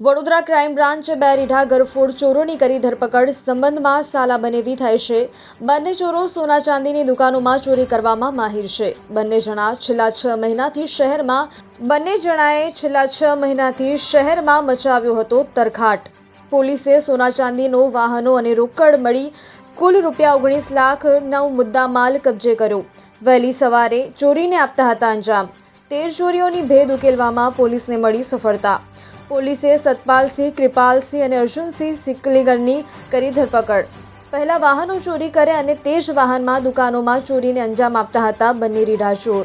Vadodara crime branch બે રીઢા ગરફોડ ચોરોની કરી ધરપકડ. સંબંધમાં સાલા બનેવી થાય છે. બંને ચોરો સોના ચાંદીની દુકાનોમાં ચોરી કરવામાં માહિર છે. બંને જણા છેલ્લા છ મહિનાથી શહેરમાં, બંને જણાએ છેલ્લા છ મહિનાથી શહેરમાં મચાવ્યો હતો તરખાટ. પોલીસે સોના ચાંદીનો, વાહનો અને રોકડ મળી કુલ રૂપિયા ઓગણીસ લાખ નવ મુદ્દા માલ કબજે કર્યો. વહેલી સવારે ચોરીને આપતા હતા અંજામ. તેર ચોરીઓની ભેદ ઉકેલવામાં પોલીસને મળી સફળતા. પોલીસે સતપાલસિંહ, કૃપાલસિંહ અને અર્જુનસિંહ સિકલીગરની કરી ધરપકડ. પહેલાં વાહનો ચોરી કરે અને તે જ વાહનમાં દુકાનોમાં ચોરીને અંજામ આપતા હતા બંને રીઢા ચોર